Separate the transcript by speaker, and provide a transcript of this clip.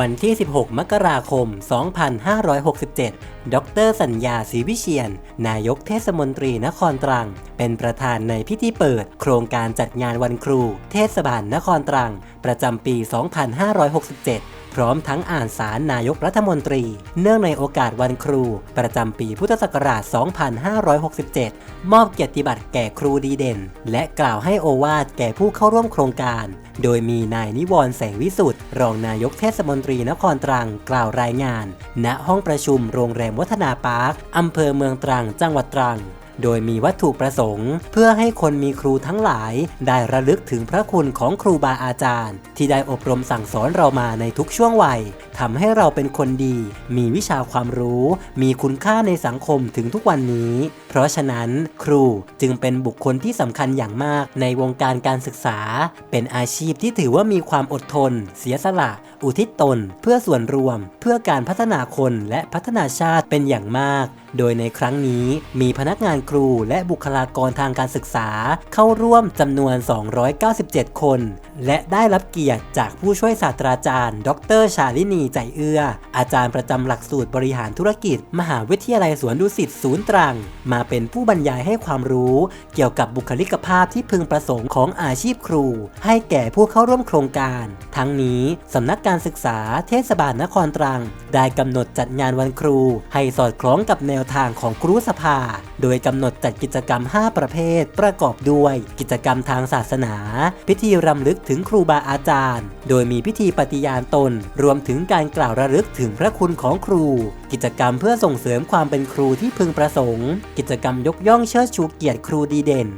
Speaker 1: วันที่ 16 มกราคม 2567 ดรสัญญาศรีวิเชียน นายกเทศมนตรีนครตรัง เป็นประธานในพิธีเปิด โครงการจัดงานวันครู เทศบาลนครตรัง ประจำปี 2567 พร้อมทั้งอ่านสารนายกรัฐมนตรี เนื่องในโอกาสวันครู ประจำปีพุทธศักราช 2567 มอบเกียรติบัตรแก่ครูดีเด่น และกล่าวให้โอวาทแก่ผู้เข้าร่วมโครงการ โดยมีนายนิวรณ์แสงวิสุทธ์รองนายกเทศมนตรีนครตรังกล่าวรายงาน ณห้องประชุมโรงแรมวัฒนาปาร์คอำเภอเมืองตรังจังหวัดตรัง โดยมีวัตถุประสงค์ เพื่อให้คนมีครูทั้งหลาย ได้ระลึกถึงพระคุณของครูบาอาจารย์ ที่ได้อบรมสั่งสอนเรามาในทุกช่วงวัย ทำให้เราเป็นคนดี มีวิชาความรู้ มีคุณค่าในสังคมถึงทุกวันนี้ เพราะฉะนั้นครูจึงเป็นบุคคลที่สำคัญอย่างมากในวงการการศึกษา เป็นอาชีพที่ถือว่ามีความอดทน เสียสละ อุทิศตน เพื่อส่วนรวม เพื่อการพัฒนาคนและพัฒนาชาติเป็นอย่างมาก โดยในครั้งนี้มีพนักงานครูและบุคลากรทางการศึกษา เข้าร่วมจำนวน 297 คน และได้รับเกียรติจากผู้ช่วยศาสตราจารย์ ดร ชาลินีใจเอื้อ อาจารย์ประจำหลักสูตรบริหารธุรกิจ มหาวิทยาลัยสวนดุสิตศูนย์ตรัง มาเป็นผู้บรรยายให้ความรู้เกี่ยวกับบุคลิกภาพที่พึงประสงค์ของอาชีพครู ให้แก่ผู้เข้าร่วมโครงการ ทั้งนี้สำนักการศึกษาเทศบาลนครตรัง ได้กำหนดจัดงานวันครู ให้สอดคล้องกับแนวทางของครูสภา โดยกำหนดจัดกิจกรรม 5 ประเภท ประกอบด้วยกิจกรรมทางศาสนา พิธีรำลึกถึงครูบาอาจารย์ โดยมีพิธีปฏิญาณตน รวมถึงการกล่าวระลึกถึงพระคุณของครู กิจกรรมเพื่อส่งเสริมความเป็นครูที่พึงประสงค์ กิจกรรมยกย่องเชิดชูเกียรติครูดีเด่น